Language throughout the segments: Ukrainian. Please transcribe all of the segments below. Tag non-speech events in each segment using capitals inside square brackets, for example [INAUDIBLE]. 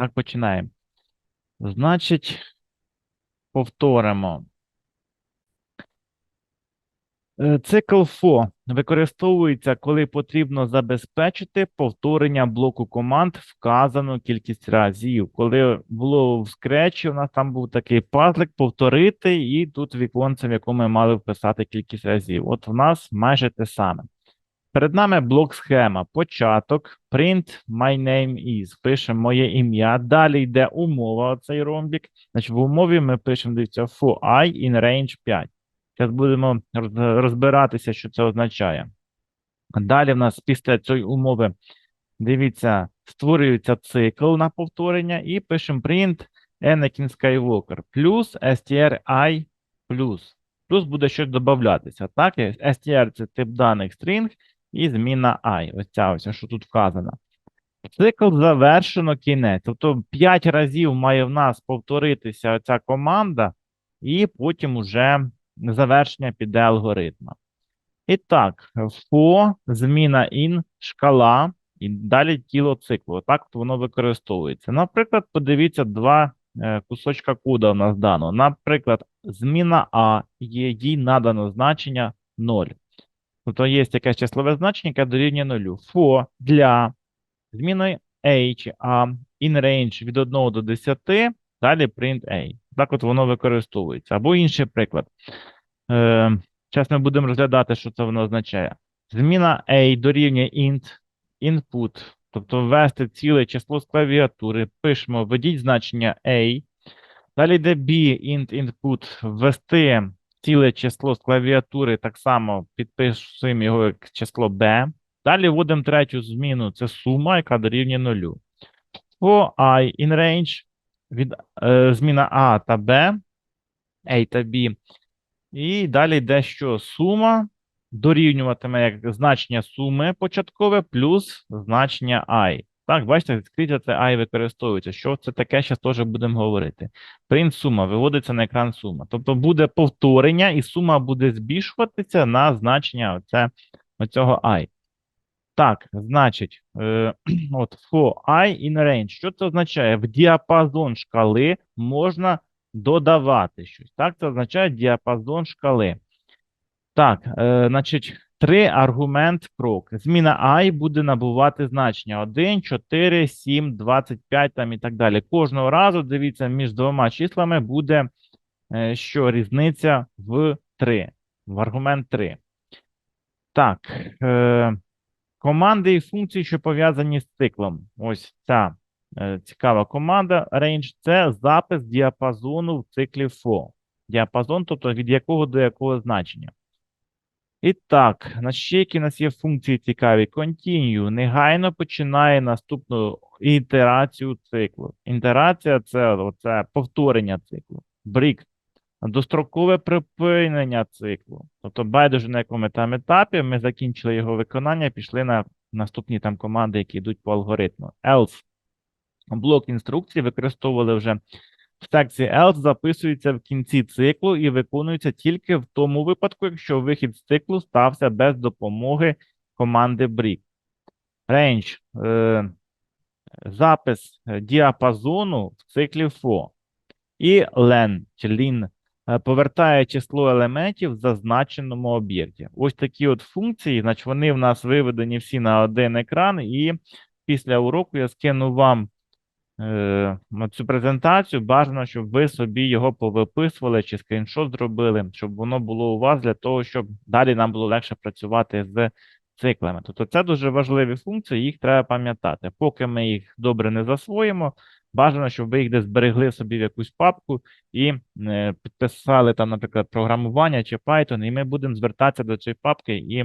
Так, починаємо. Значить, повторимо. Е, Цикл FO використовується, коли потрібно забезпечити повторення блоку команд вказану кількість разів. Коли було в Scratch, у нас там був такий пазлик повторити, і тут віконце, в якому ми мали вписати кількість разів. От в нас майже те саме. Перед нами блок схема. Початок. Print my name is. Пишемо моє ім'я. Далі йде умова, оцей ромбік. Значить, в умові ми пишемо, дивіться, for i in range 5. Зараз будемо розбиратися, що це означає. Далі в нас після цієї умови, дивіться, створюється цикл на повторення і пишемо print Anakin Skywalker плюс stri плюс. Плюс буде щось додатися. Так, str це тип даних string і зміна i. Ось ця ось, що тут вказано. Цикл завершено кінець. Тобто 5 разів має в нас повторитися ця команда, і потім уже завершення піде алгоритма. І так, for, зміна in, шкала, і далі тіло циклу. Так воно використовується. Наприклад, подивіться два е, кусочка кода у нас дано. Наприклад, зміна А їй надано значення 0. Тобто є якесь числове значення, яке дорівнює 0. For для A чи A in range від 1 до 10, далі print A. Так от воно використовується. Або інший приклад. Е, Зараз ми будемо розглядати, що це воно означає. Зміна A дорівнює int input, тобто ввести ціле число з клавіатури. Пишемо, введіть значення A. Далі йде B, int input, ввести ціле число з клавіатури, так само підписуємо його як число B. Далі вводимо третю зміну, це сума, яка дорівнює нулю. For i in range від е, зміна A та B, A та B. І далі йде що? Сума дорівнюватиме як значення суми початкове плюс значення i. Так, бачите, скрізь це і використовується. Що це таке, зараз теж будемо говорити. Print сума виводиться на екран сума. Тобто буде повторення, і сума буде збільшуватися на значення оце, оцього i. Так, значить, е, [CLEARS THROAT] от for i in range. Що це означає? В діапазон шкали можна додавати щось. Так, це означає діапазон шкали. Так, е, значить, три аргумент крок. Зміна і буде набувати значення 1, 4, 7, 25 там і так далі. Кожного разу, дивіться, між двома числами буде е, що різниця в 3, в аргумент 3. Так, е, команди і функції, що пов'язані з циклом. Ось ця е, цікава команда range – це запис діапазону в циклі for. Діапазон, тобто від якого до якого значення. І так, на ще які у нас є функції цікаві. Continue негайно починає наступну ітерацію циклу. Інтерація це оце повторення циклу. Break дострокове припинення циклу. Тобто, байдуже на якому там етапі ми закінчили його виконання, пішли на наступні там команди, які йдуть по алгоритму. Else. Блок інструкцій використовували вже секції else, записується в кінці циклу і виконується тільки в тому випадку, якщо вихід з циклу стався без допомоги команди break. Range. Е, запис е, діапазону в циклі for. І len чи lin е, повертає число елементів в зазначеному об'єкті. Ось такі от функції, значить, вони в нас виведені всі на один екран, і після уроку я скину вам цю презентацію. Бажано, щоб ви собі його повиписували чи скріншот зробили, щоб воно було у вас для того, щоб далі нам було легше працювати з циклами. Тобто це дуже важливі функції, їх треба пам'ятати. Поки ми їх добре не засвоїмо, бажано, щоб ви їх десь зберегли собі в якусь папку і е, підписали там, наприклад, програмування чи Python, і ми будемо звертатися до цієї папки і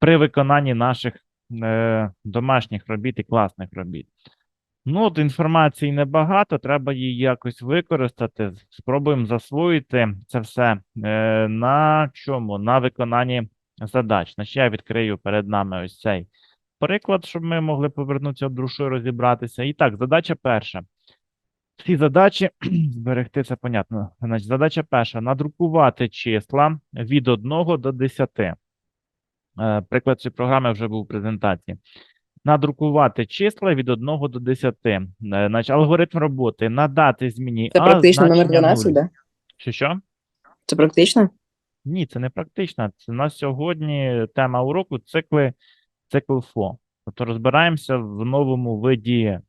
при виконанні наших е, домашніх робіт і класних робіт. Ну, от інформації небагато, треба її якось використати. Спробуємо засвоїти це все е, на чому? На виконанні задач. Значить, я відкрию перед нами ось цей приклад, щоб ми могли повернутися в душу і розібратися. І так, задача перша. Всі задачі [CLEARS THROAT] зберегти це понятно. Значить, задача перша: надрукувати числа від 1 до 10. Е, Приклад цієї програми вже був у презентації. Надрукувати числа від 1 до 10. Е, Значить, алгоритм роботи надати зміні Це А практично номер 12, 0. да? Що що? Це практично? Ні, це не практично. Це у нас сьогодні тема уроку цикли, цикл ФО. Тобто розбираємося в новому виді е,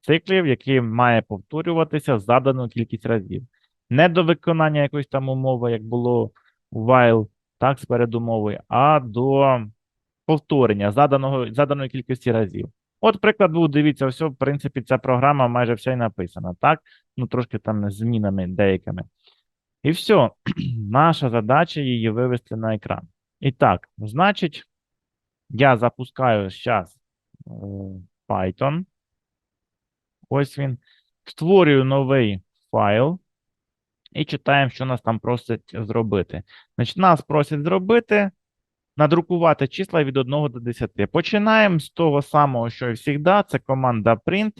циклів, який має повторюватися задану кількість разів. Не до виконання якоїсь там умови, як було у while, так, з передумовою, а до повторення заданого, заданої кількості разів. От приклад був, дивіться, ось, в принципі, ця програма майже вся і написана, так? Ну, трошки там змінами деякими. І все, [CLEARS THROAT] наша задача її вивести на екран. І так, значить, я запускаю зараз Python. Ось він. Створюю новий файл. І читаємо, що нас там просять зробити. Значить, нас просять зробити, надрукувати числа від 1 до 10. Починаємо з того самого, що і завжди. Це команда print.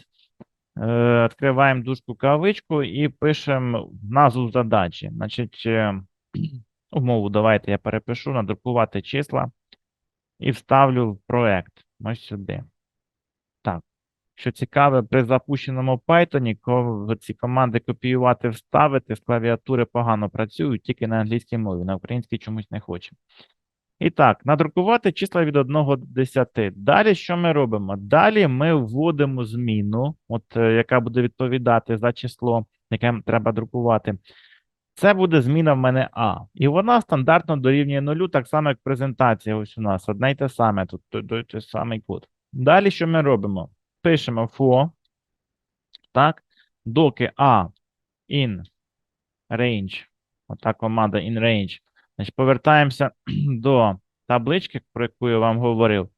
Е, Відкриваємо дужку кавичку і пишемо назву задачі. Значить, е, [CLEARS THROAT] умову давайте я перепишу, надрукувати числа і вставлю в проект. Ось сюди. Так. Що цікаве, при запущеному Python ці команди копіювати, вставити з клавіатури погано працюють, тільки на англійській мові, на українській чомусь не хоче. І так, надрукувати числа від 1 до 10. Далі що ми робимо? Далі ми вводимо зміну, от, е, яка буде відповідати за число, яке треба друкувати. Це буде зміна в мене А. І вона стандартно дорівнює нулю, так само, як презентація. Ось у нас. Одне й те саме, тут той, самий код. Далі що ми робимо? Пишемо for, так, доки A in range, ота команда in range. Значить, повертаємося [CLEARS THROAT] до таблички, про яку я вам говорив.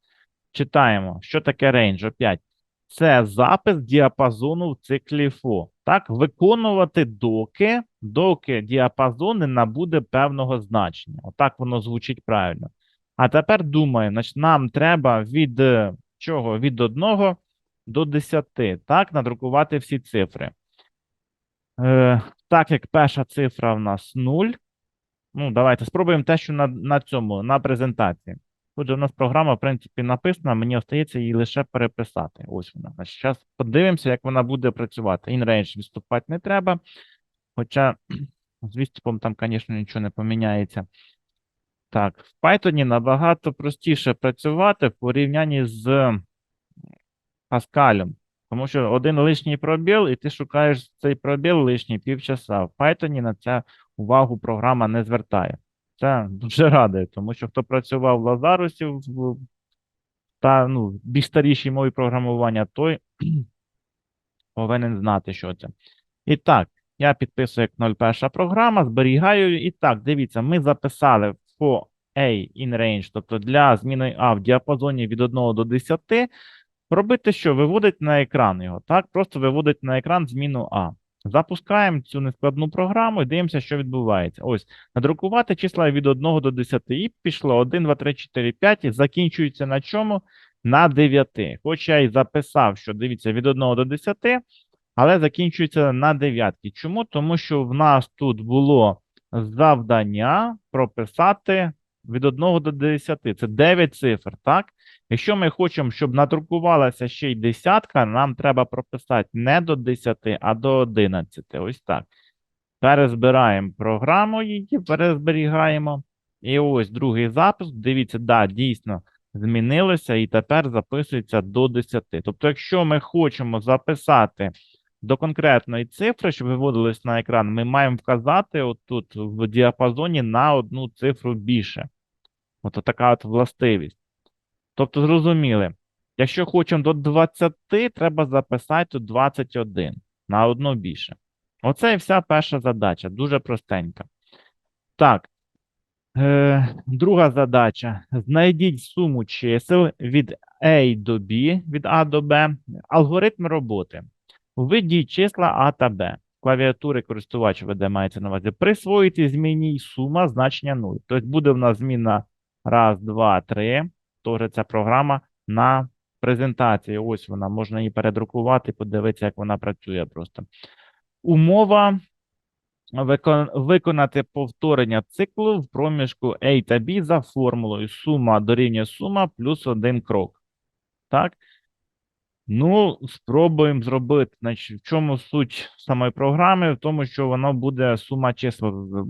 Читаємо, що таке range? Опять. Це запис діапазону в циклі for. Так, виконувати доки, доки діапазон не набуде певного значення. Отак воно звучить правильно. А тепер думаємо, значить, нам треба від е, чого? Від 1 до 10, так, надрукувати всі цифри. Е, так як перша цифра в нас 0. Ну, давайте спробуємо те, що на, на цьому, на презентації. Отже, у нас програма, в принципі, написана, мені остається її лише переписати. Ось вона. Зараз подивимося, як вона буде працювати. InRange відступати не треба. Хоча з відступом там, звісно, нічого не поміняється. Так, в Python набагато простіше працювати в порівнянні з Паскалем. Тому що один лишній пробіл, і ти шукаєш цей пробіл лишній півчаса. В Python на це увагу програма не звертає. Це дуже радує, тому що хто працював в Лазарусі в- та ну, більш старішій мові програмування, той [CLEARS THROAT] повинен знати, що це. І так, я підписую як 01 програма, зберігаю. І так, дивіться, ми записали for A in range, тобто для зміни А в діапазоні від 1 до 10. Робити що? Виводить на екран його, так? Просто виводить на екран зміну А. Запускаємо цю нескладну програму і дивимося, що відбувається. Ось, надрукувати числа від 1 до 10. І пішло 1, 2, 3, 4, 5. І закінчується на чому? На 9. Хоч я і записав, що дивіться, від 1 до 10, але закінчується на 9. Чому? Тому що в нас тут було завдання прописати від 1 до 10. Це 9 цифр, так? Якщо ми хочемо, щоб надрукувалася ще й десятка, нам треба прописати не до 10, а до 11. Ось так. Перезбираємо програму, її перезберігаємо. І ось другий запис. Дивіться, да, дійсно змінилося і тепер записується до 10. Тобто, якщо ми хочемо записати до конкретної цифри, щоб виводилось на екран, ми маємо вказати отут в діапазоні на одну цифру більше. От така от властивість. Тобто, зрозуміли, якщо хочемо до 20, треба записати 21 на одну більше. Оце і вся перша задача, дуже простенька. Так, е, друга задача. Знайдіть суму чисел від A до B, від А до Б. Алгоритм роботи. Введіть числа А та Б. Клавіатури користувач веде мається на увазі. Присвоїти зміні сума значення 0. Тобто буде в нас зміна 1, 2, 3. Теж ця програма на презентації. Ось вона, можна її передрукувати, подивитися, як вона працює просто. Умова викон- виконати повторення циклу в проміжку A та B за формулою сума дорівнює сума плюс один крок. Так? Ну, спробуємо зробити. Значить, в чому суть самої програми? В тому, що воно буде сума чисел.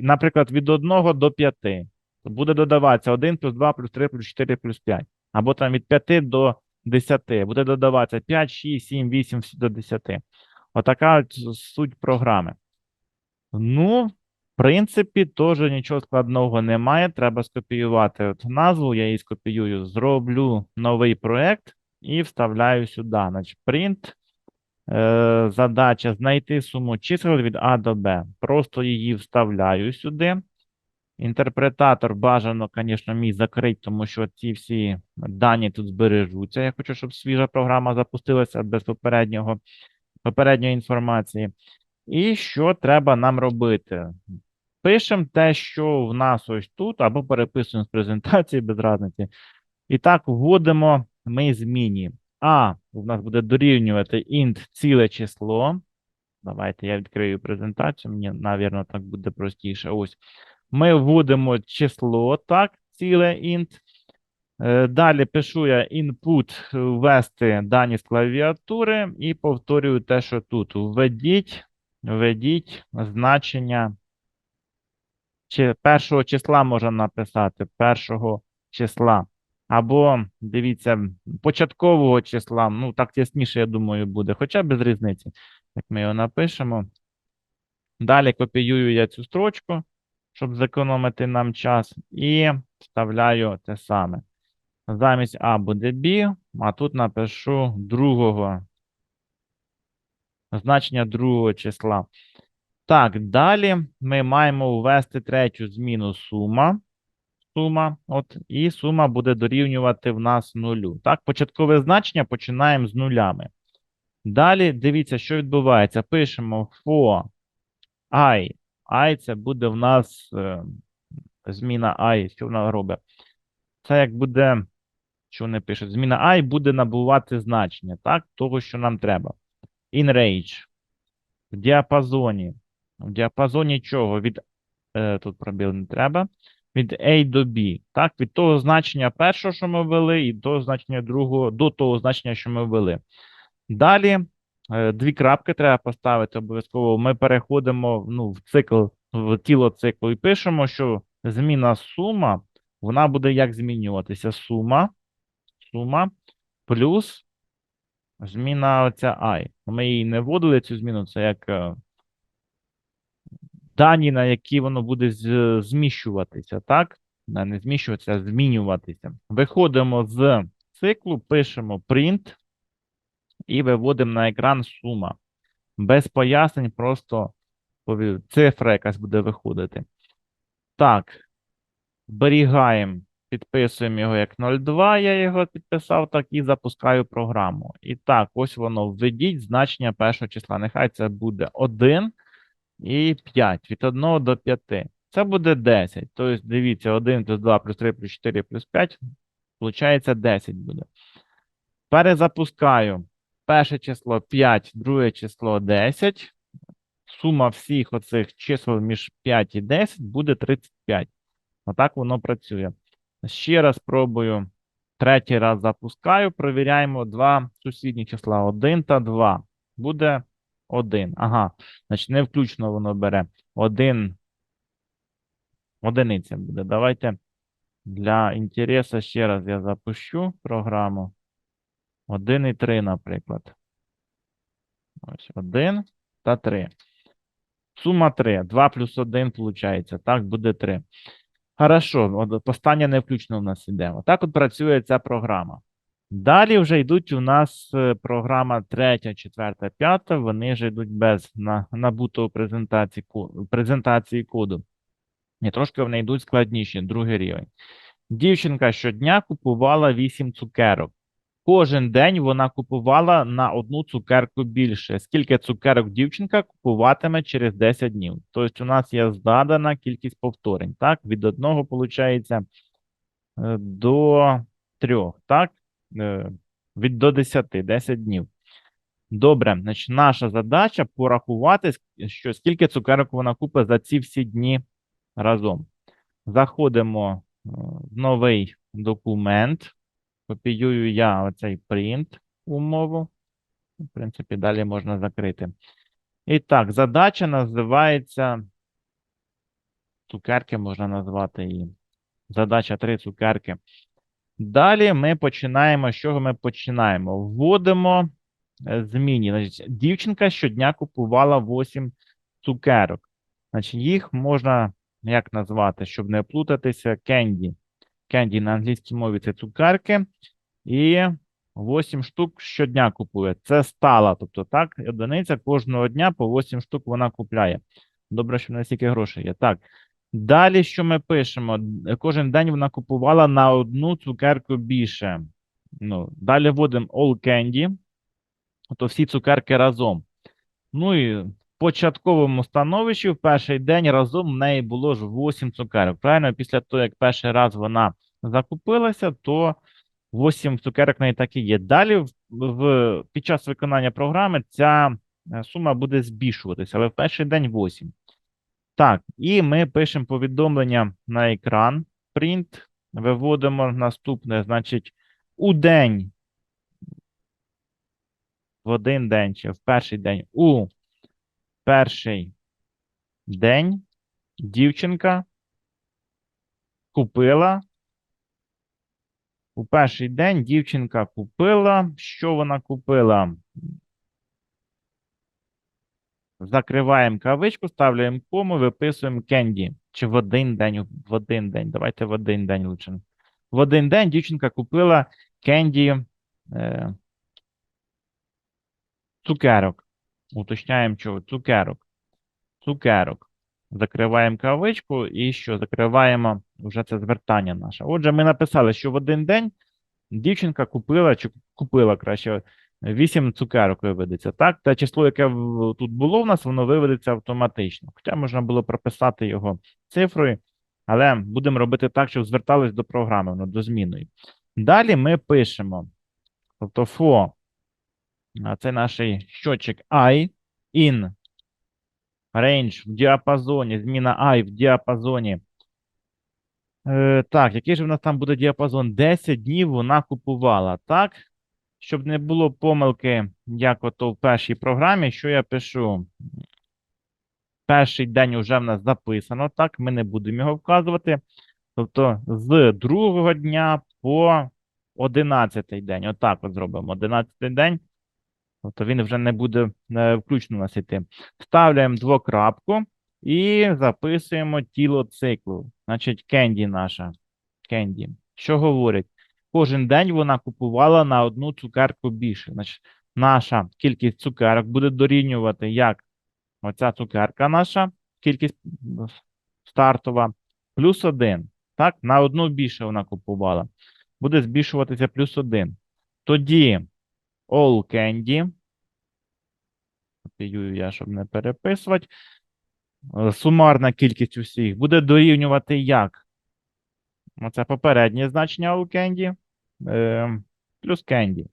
Наприклад, від 1 до 5. Буде додаватися 1 плюс 2 плюс 3 плюс 4 плюс 5. Або там від 5 до 10. Буде додаватися 5, 6, 7, 8 до 10. Отака от суть програми. Ну, в принципі, теж нічого складного немає. Треба скопіювати от назву, я її скопіюю, зроблю новий проект і вставляю сюди. Значить, print, е, задача знайти суму чисел від А до Б. Просто її вставляю сюди. Інтерпретатор бажано, звісно, мій закрити, тому що ці всі дані тут збережуться. Я хочу, щоб свіжа програма запустилася без попереднього, попередньої інформації. І що треба нам робити? Пишемо те, що в нас ось тут, або переписуємо з презентації без разниці. І так, вводимо ми зміні. А у нас буде дорівнювати int ціле число. Давайте я відкрию презентацію, мені, навірно, так буде простіше. Ось. Ми вводимо число, так, ціле int. Е, Далі пишу я input ввести дані з клавіатури і повторюю те, що тут. Введіть, введіть значення. Чи першого числа можна написати, першого числа. Або, дивіться, початкового числа. Ну, так ясніше, я думаю, буде. Хоча без різниці. Як ми його напишемо. Далі копіюю я цю строчку, щоб зекономити нам час. І вставляю те саме. Замість А буде B, а тут напишу другого. Значення другого числа. Так, далі ми маємо ввести третю зміну сума. Сума, от, і сума буде дорівнювати в нас нулю. Так, початкове значення починаємо з нулями. Далі дивіться, що відбувається. Пишемо for i. i це буде в нас е, зміна i. Що вона робить? Це як буде, що вони пишуть? Зміна і буде набувати значення, так, того, що нам треба. In range. В діапазоні. В діапазоні чого? Від е, тут пробіл не треба. Від A до B. Так, від того значення першого, що ми ввели, і до значення другого, до того значення, що ми ввели. Далі дві крапки треба поставити обов'язково. Ми переходимо ну, в цикл, в тіло циклу і пишемо, що зміна сума, вона буде як змінюватися? Сума, сума плюс зміна оця I. Ми її не вводили цю зміну, це як е, дані, на які воно буде зміщуватися, так? Не зміщуватися, а змінюватися. Виходимо з циклу, пишемо print і виводимо на екран сума. Без пояснень, просто цифра якась буде виходити. Так, зберігаємо, підписуємо його як 02, я його підписав, так і запускаю програму. І так, ось воно. Введіть значення першого числа. Нехай це буде 1 і 5. Від 1 до 5. Це буде 10. Тобто, дивіться, 1 плюс 2 плюс 3 плюс 4 плюс 5. Получається 10 буде. Перезапускаю. Перше число 5, друге число 10. Сума всіх оцих чисел між 5 і 10 буде 35. Отак воно працює. Ще раз пробую. Третій раз запускаю. Провіряємо два сусідні числа 1 та 2. Буде 1. Ага. Значить, не включно воно бере. 1. Одиниця буде. Давайте для інтересу ще раз я запущу програму. 1 і 3, наприклад. Ось 1 та 3. Сума 3. 2 плюс 1 виходить. Так, буде 3. Хорошо, от останнє не включно в нас іде. Отак от працює ця програма. Далі вже йдуть у нас е, програма 3, 4, 5. Вони вже йдуть без на, набутого презентації, презентації коду. І трошки вони йдуть складніші, другий рівень. Дівчинка щодня купувала 8 цукерок. Кожен день вона купувала на одну цукерку більше. Скільки цукерок дівчинка купуватиме через 10 днів? Тобто у нас є задана кількість повторень. Так, від одного виходить до трьох. Так, Е, від до 10, 10 днів. Добре, значить, наша задача порахувати, що скільки цукерок вона купить за ці всі дні разом. Заходимо е, в новий документ. Копіюю я оцей print умову. В принципі, далі можна закрити. І так, задача називається. Цукерки можна назвати її. Задача 3 цукерки. Далі ми починаємо. З чого ми починаємо? Вводимо е, зміни. Значить, дівчинка щодня купувала 8 цукерок. Значить, їх можна як назвати, щоб не плутатися, кенді. Кенді на англійській мові це цукерки. І 8 штук щодня купує. Це стала. Тобто, так, одиниця кожного дня по 8 штук вона купляє. Добре, що в нас стільки грошей є. Так. Далі, що ми пишемо? Кожен день вона купувала на одну цукерку більше. Ну, далі вводимо all candy, то всі цукерки разом. Ну і початковому становищі в перший день разом в неї було ж 8 цукерок. Правильно, після того, як перший раз вона закупилася, то 8 цукерок в неї так і є. Далі в, під час виконання програми ця е, сума буде збільшуватися, але в перший день 8. Так, і ми пишемо повідомлення на екран. Print. Виводимо наступне, значить, у день. В один день чи в перший день. У перший день дівчинка купила. У перший день дівчинка купила. Що вона купила? Закриваємо кавичку, ставляємо кому, виписуємо кенді. Чи в один день, в один день. Давайте в один день лучше. В один день дівчинка купила кенді е, цукерок. Уточняємо, чого? Цукерок. Цукерок. Закриваємо кавичку і що? Закриваємо вже це звертання наше. Отже, ми написали, що в один день дівчинка купила, чи купила краще, 8 цукерок виведеться. Так, те число, яке тут було в нас, воно виведеться автоматично. Хоча можна було прописати його цифрою, але будемо робити так, щоб звертались до програми, воно до змінної. Далі ми пишемо, тобто а це наш щотчик I in range в діапазоні, зміна I в діапазоні. Е, так, який же в нас там буде діапазон? 10 днів вона купувала, так? Щоб не було помилки, як ото в першій програмі, що я пишу? Перший день вже в нас записано, так, ми не будемо його вказувати. Тобто з другого дня по 11 день. Отак от зробимо. 11 день. Тобто він вже не буде включно у нас йти. Вставляємо двокрапку і записуємо тіло циклу. Значить, кенді наша. Кенді. Що говорить? Кожен день вона купувала на одну цукерку більше. Значить, наша кількість цукерок буде дорівнювати як оця цукерка наша, кількість стартова, плюс один. Так, на одну більше вона купувала. Буде збільшуватися плюс один. Тоді all candy. Копіюю я, щоб не переписувати. Е, Сумарна кількість усіх буде дорівнювати як? Оце попереднє значення all candy е, плюс candy.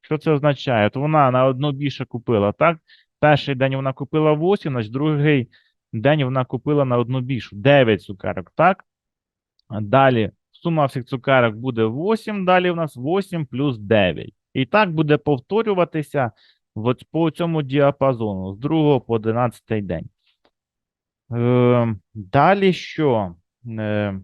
Що це означає? От вона на одну більше купила, так? Перший день вона купила 8, значить другий день вона купила на одну більшу 9 цукерок, так? Далі сума всіх цукерок буде 8, далі у нас 8 плюс 9. І так буде повторюватися по цьому діапазону з 2 по 11 день. Е, далі що? Е,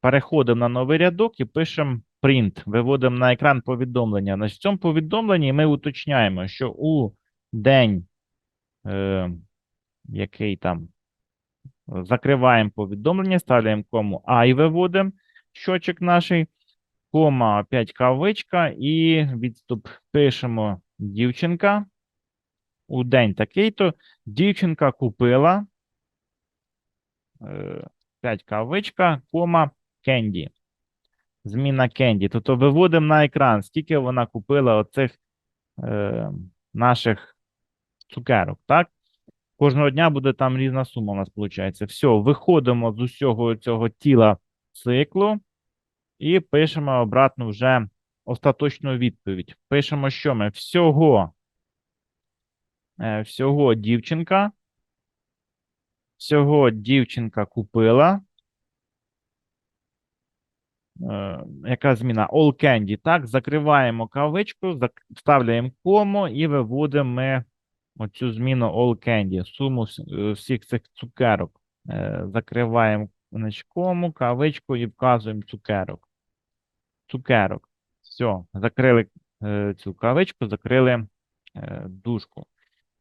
переходимо на новий рядок і пишемо print. Виводимо на екран повідомлення. В цьому повідомленні ми уточняємо, що у день, е, який там закриваємо повідомлення, ставляємо кому I виводимо щочик наш, кома, опять кавичка, і відступ пишемо дівчинка. У день такий-то дівчинка купила. е, 5 кавичка, кома, кенді. Зміна кенді. Тобто виводимо на екран, скільки вона купила оцих е, наших цукерок, так? Кожного дня буде там різна сума у нас виходить. Все, виходимо з усього цього тіла циклу і пишемо обратно вже остаточну відповідь. Пишемо, що ми всього, е, всього дівчинка, всього дівчинка купила е, яка зміна? All candy, так? Закриваємо кавичку, вставляємо кому і виводимо оцю зміну all candy, суму е, всіх цих цукерок. Е, Закриваємо значить, кому, кавичку і вказуємо цукерок. Цукерок. Все, закрили е, цю кавичку, закрили дужку.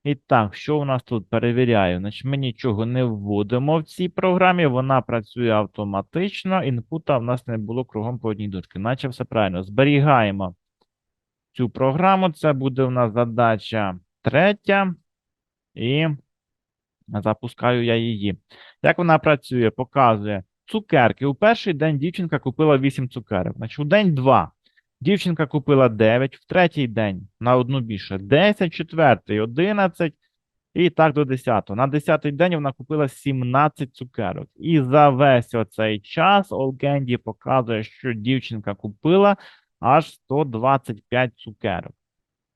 І так, що у нас тут перевіряю? Значить, ми нічого не вводимо в цій програмі, вона працює автоматично, інпута в нас не було кругом по одній дужці. Наче все правильно. Зберігаємо цю програму. Це буде у нас задача третя. І запускаю я її. Як вона працює? Показує цукерки. У перший день дівчинка купила 8 цукерок. Значить, у день 2 дівчинка купила 9, в третій день на одну більше 10, четвертий 11 і так до 10. На 10 день вона купила 17 цукерок. І за весь оцей час Candy показує, що дівчинка купила аж 125 цукерок.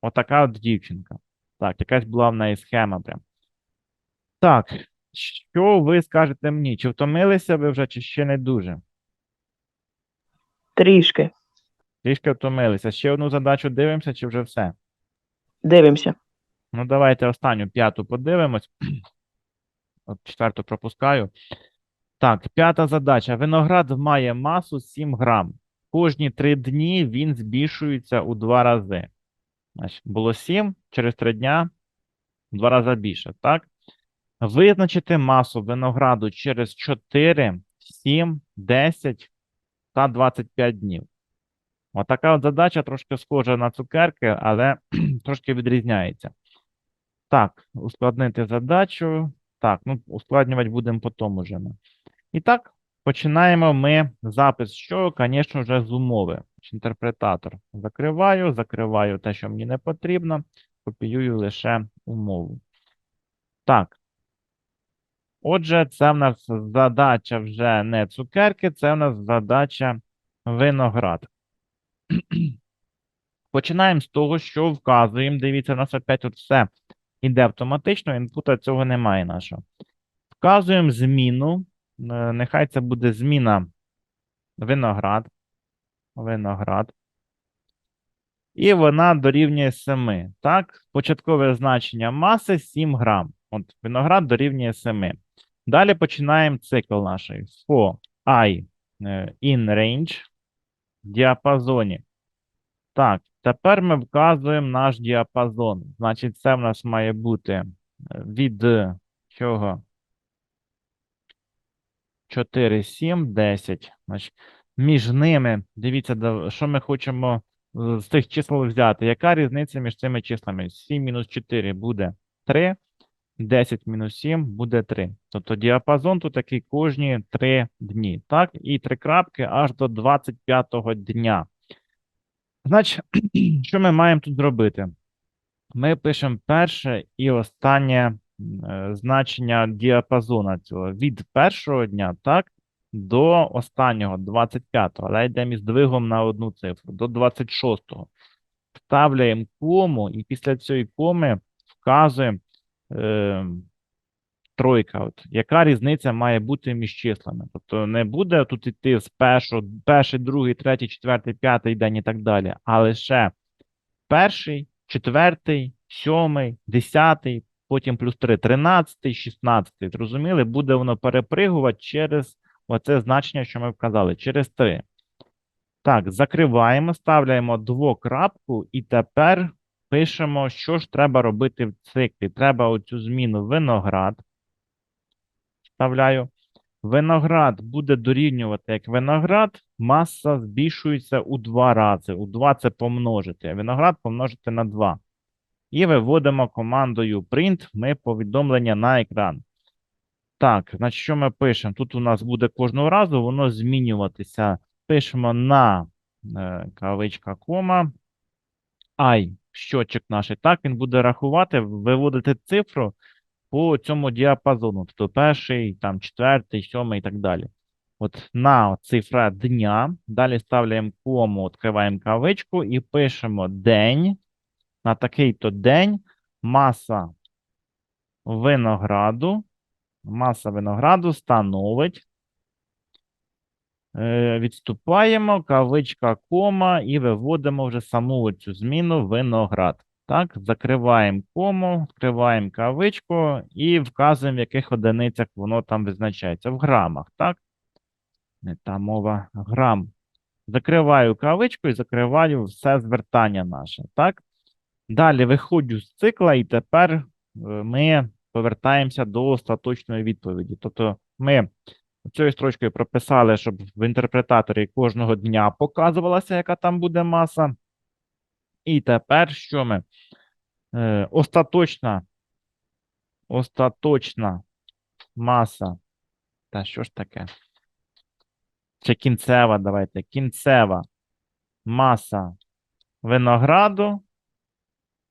Отака от дівчинка. Так, якась була в неї схема прям. Так, що ви скажете мені? Чи втомилися ви вже, чи ще не дуже? Трішки. Трішки втомилися. Ще одну задачу дивимося, чи вже все? Дивимося. Ну, давайте останню п'яту подивимось. [CLEARS THROAT] От четверту пропускаю. Так, п'ята задача. Виноград має масу 7 грам. Кожні 3 дні він збільшується у 2 рази. Значить, було 7, через 3 дня в 2 рази більше, так? Визначити масу винограду через 4, 7, 10 та 25 днів. Отака от задача трошки схожа на цукерки, але [CLEARS THROAT] трошки відрізняється. Так, ускладнити задачу. Так, ну, ускладнювати будемо потім уже. І так, починаємо ми запис чого, звісно, вже з умови. Інтерпретатор закриваю, закриваю те, що мені не потрібно, копіюю лише умову. Так. Отже, це в нас задача вже не цукерки, це в нас задача виноград. Починаємо з того, що вказуємо. Дивіться, у нас опять тут все іде автоматично, інпута цього немає нашого. Вказуємо зміну. е, Нехай це буде зміна виноград. Виноград. І вона дорівнює 7. Так, початкове значення маси 7 грам. От виноград дорівнює 7. Далі починаємо цикл наш. For i е, in range діапазоні. Так, тепер ми вказуємо наш діапазон. Значить, це в нас має бути е, від чого? 4, 7, 10. Значить, між ними, дивіться, що ми хочемо е, з тих чисел взяти. Яка різниця між цими числами? 7 мінус 4 буде 3, 10 мінус 7 буде 3. Тобто діапазон тут такий кожні 3 дні. Так, і три крапки аж до 25-го дня. Значить, [CLEARS THROAT] що ми маємо тут зробити? Ми пишемо перше і останнє е, значення діапазона цього від першого дня, так, до останнього, 25-го, але йдемо із двигом на одну цифру, до 26-го. Вставляємо кому, і після цієї коми вказуємо е, тройка. От, яка різниця має бути між числами? Тобто не буде тут іти з першого, перший, другий, третій, четвертий, п'ятий день і так далі, а лише перший, четвертий, сьомий, десятий, потім плюс три, тринадцятий, шістнадцятий. Зрозуміли? Буде воно перепригувати через оце значення, що ми вказали, через три. Так, закриваємо, ставляємо двокрапку і тепер пишемо, що ж треба робити в циклі. Треба оцю зміну виноград. Вставляю. Виноград буде дорівнювати як виноград, маса збільшується у два рази. У 2 це помножити, виноград помножити на 2. І виводимо командою print ми повідомлення на екран. Так, значить, що ми пишемо? Тут у нас буде кожного разу воно змінюватися. Пишемо на е, кавичка кома. I, щотчик наш. Так, він буде рахувати, виводити цифру по цьому діапазону. Тобто перший, там, четвертий, сьомий і так далі. От на цифра дня. Далі ставляємо кому, відкриваємо кавичку і пишемо день. На такий-то день маса винограду. Маса винограду становить Е, Відступаємо, кавичка, кома, і виводимо вже саму цю зміну виноград. Так, закриваємо кому, відкриваємо кавичку і вказуємо, в яких одиницях воно там визначається. В грамах, так? Не та мова, грам. Закриваю кавичку і закриваю все звертання наше, так? Далі виходжу з цикла, і тепер е, ми повертаємося до остаточної відповіді. Тобто ми цією строчкою прописали, щоб в інтерпретаторі кожного дня показувалася, яка там буде маса. І тепер що ми? Е, остаточна, остаточна маса. Та що ж таке? Чи кінцева, давайте. Кінцева маса винограду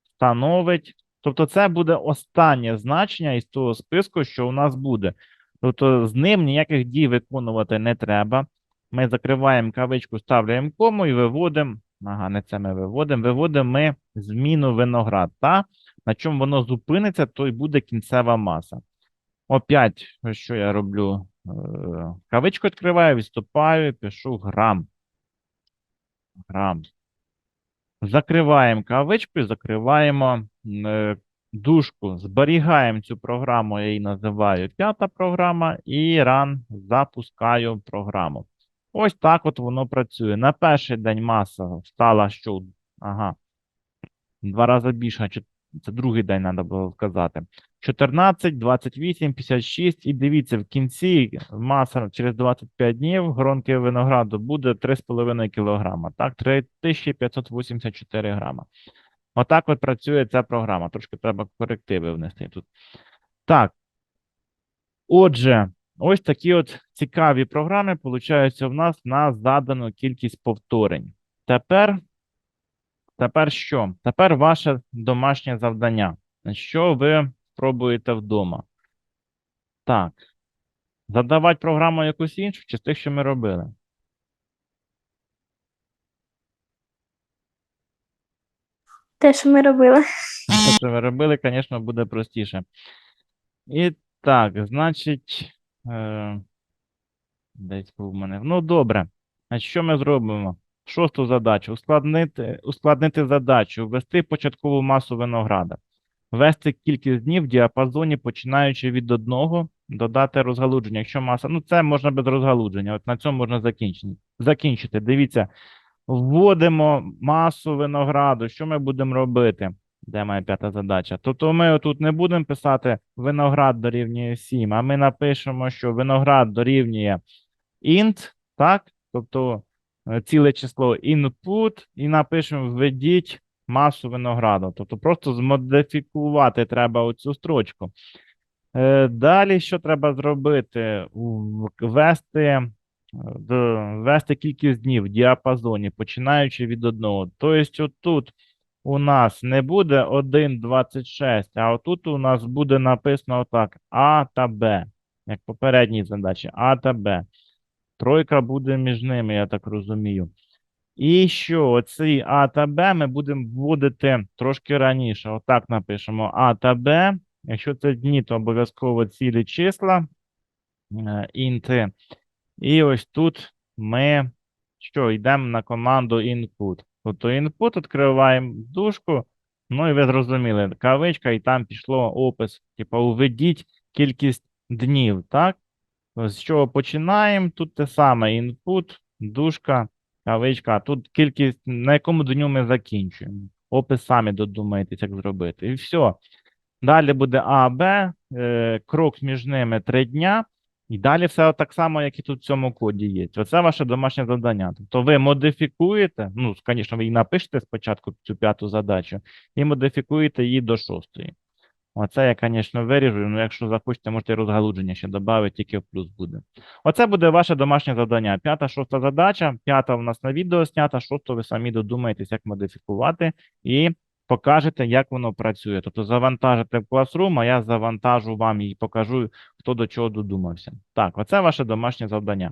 становить. Тобто, це буде останнє значення із того списку, що у нас буде. Тобто, з ним ніяких дій виконувати не треба. Ми закриваємо кавичку, ставляємо кому і виводимо. Ага, не це ми виводимо. Виводимо ми зміну виноград. Та? На чому воно зупиниться, то й буде кінцева маса. Опять, що я роблю? Е, Кавичку відкриваю, відступаю, пишу грам. Грам. Закриваємо кавичку і закриваємо е, дужку. Зберігаємо цю програму, я її називаю п'ята програма, і ран запускаю програму. Ось так от воно працює. На перший день маса стала що? Ага. Два рази більше. Це другий день треба було сказати. 14, 28, 56. І дивіться, в кінці маса через 25 днів гронки винограду буде 3,5 кг. Так, 3584 грама. Отак от працює ця програма. Трошки треба корективи внести тут. Так. Отже, ось такі от цікаві програми получаються в нас на задану кількість повторень. Тепер, тепер що? Тепер ваше домашнє завдання. Що ви пробуєте вдома? Так. Задавати програму якусь іншу, чи з тих, що ми робили? Те, що ми робили. Те, що ви робили, звісно, буде простіше. І так, значить, е, десь був мене. Ну, добре. Значить, що ми зробимо? Шосту задачу. Ускладнити, ускладнити задачу. Ввести початкову масу винограда. Ввести кількість днів в діапазоні, починаючи від одного, додати розгалудження. Якщо маса, ну це можна без розгалудження. От на цьому можна закінчити. закінчити. Дивіться, вводимо масу винограду. Що ми будемо робити? Де моя п'ята задача? Тобто ми тут не будемо писати виноград дорівнює 7, а ми напишемо, що виноград дорівнює int, так? Тобто е, ціле число input, і напишемо введіть масу винограду. Тобто просто змодифікувати треба оцю строчку. Е, Далі що треба зробити? Ввести, е, ввести кількість днів в діапазоні, починаючи від одного. Тобто, отут у нас не буде 1,26, а отут у нас буде написано отак: А та Б, як попередній задачі, А та Б. Тройка буде між ними, я так розумію. І що оці А та Б ми будемо вводити трошки раніше. Отак напишемо А та Б. Якщо це дні, то обов'язково цілі числа, е, інти. І ось тут ми що, йдемо на команду input. Тобто input відкриваємо дужку, ну і ви зрозуміли, кавичка, і там пішло опис, типу, введіть кількість днів, так? З чого починаємо? Тут те саме input, дужка, кавичка, тут кількість, на якому дню ми закінчуємо. Опис самі додумаєтесь, як зробити. І все. Далі буде А, Б, е, крок між ними 3 дня. І далі все так само, як і тут в цьому коді є. Оце ваше домашнє завдання. Тобто ви модифікуєте, ну, звісно, ви її напишете спочатку цю п'яту задачу, і модифікуєте її до шостої. Оце я, звісно, виріжу. Ну, якщо захочете, можете розгалудження ще додати, тільки в плюс буде. Оце буде ваше домашнє завдання. П'ята, шоста задача. П'ята в нас на відео знята, шосту ви самі додумаєтесь, як модифікувати, і покажете, як воно працює. Тобто завантажите в Classroom, а я завантажу вам і покажу, хто до чого додумався. Так, оце ваше домашнє завдання.